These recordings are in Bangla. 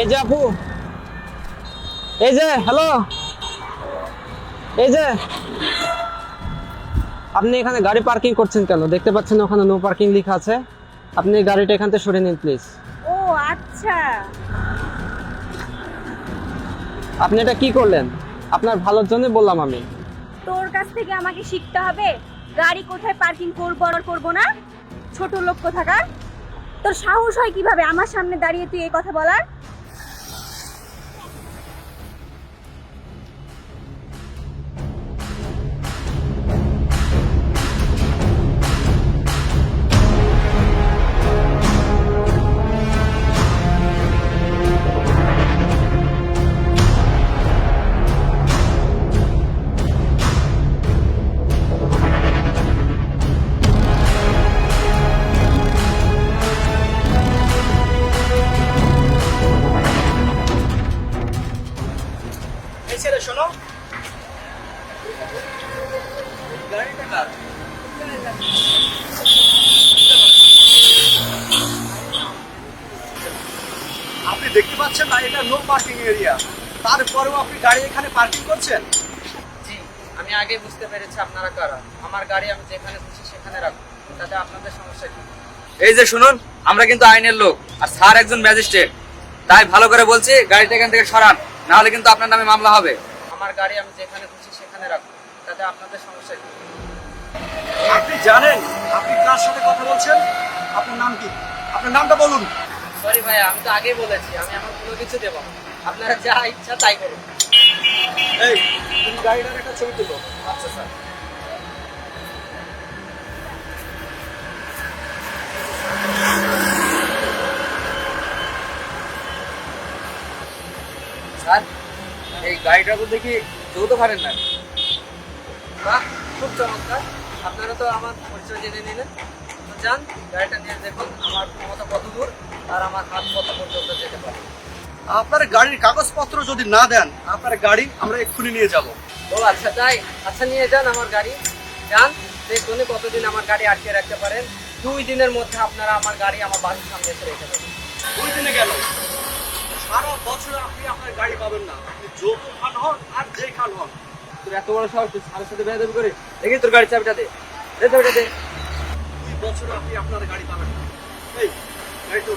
এই যে আপু। এই যে হ্যালো এই যে। আপনি এখানে গাড়ি পার্কিং করছেন কেন? দেখতে পাচ্ছেন ওখানে নো পার্কিং লেখা আছে। আপনি গাড়িটা এখান থেকে সরিয়ে নিন প্লিজ ও আচ্ছা। আপনি এটা কি করলেন? আপনার ভালোর জন্য বললাম আমি। তোর কাছ থেকে আমাকে শিখতে হবে গাড়ি কোথায় পার্কিং করব আর করব না? ছোট লোক কোথাকার? তোর সাহস হয় কীভাবে আমার সামনে দাঁড়িয়ে তুই এই কথা বলার? গাড়িটা কার আপনি দেখতে পাচ্ছেন না এটা নো পার্কিং এরিয়া তারপরেও আপনি গাড়ি এখানে পার্কিং করছেন? জি আমি আগে বুঝতে পেরেছি আপনারা কারা। আমার গাড়ি আমি যেখানে খুশি সেখানে রাখব তাতে আপনাদের সমস্যা কি? এই যে শুনুন আমরা কিন্তু আইনের লোক আর স্যার একজন ম্যাজিস্ট্রেট। তাই ভালো করে বলছি গাড়িটা এখান থেকে সরান না হলে কিন্তু আপনার নামে মামলা হবে। আমার গাড়ি আমি যেখানে খুশি সেখানে রাখব। তাতে আপনাদের সমস্যা কি? আপনি জানেন আপনি কার সাথে কথা বলছেন? আপনার নাম কি? আপনার নামটা বলুন। সরি ভাই আমি তো আগেই বলেছি আমি আমার কোনো কিছু দেবো। আপনারা যা ইচ্ছা তাই করুন। এই তুমি গাড়িটার একটা ছবি তুলো। আচ্ছা স্যার। স্যার এই গাড়িটার মধ্যে কি যৌথ পারেন না বাহ খুব চমৎকার। আপনারা তো আমার পরিচয় জেনে নিলেন। তো যান গাড়িটা নিয়ে দেখুন আমার ক্ষমতা কত দূর আর আমার হাত কত পর্যন্ত যেতে পারে। আপনার গাড়ির কাগজপত্র যদি না দেন আপনার গাড়ি আমরা এক্ষুনি নিয়ে যাব। ও আচ্ছা তাই আচ্ছা নিয়ে যান আমার গাড়ি। যান দেখুন কতদিন আমার গাড়ি আটকে রাখতে পারেন। দুই দিনের মধ্যে আপনারা আমার গাড়ি আমার বাড়ির সামনে এসে রেখে দেবেন। দুই দিনে গেল। সারা বছর আপনি আপনার গাড়ি পাবেন না। আপনি যত খান হন আর যে খান হন। তোর এত বড় শহর তুই সারের সাথে বেয়াদবি করে দেখি তোর গাড়ি চাবিটা দে। দে দে। দুই বছর আপনি আপনার গাড়ি পাবেন না। এই গাড়ি তো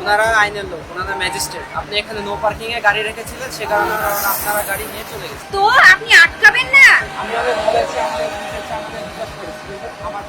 ওনারা আইনের লোক ওনারা ম্যাজিস্ট্রেট। আপনি এখানে নো পার্কিং এ গাড়ি রেখেছিলেন সে কারণে আপনারা গাড়ি নিয়ে চলে গেছেন। তো আপনি আটকাবেন না? আমি ওদের বলেছি আমাদের আমাদের আমার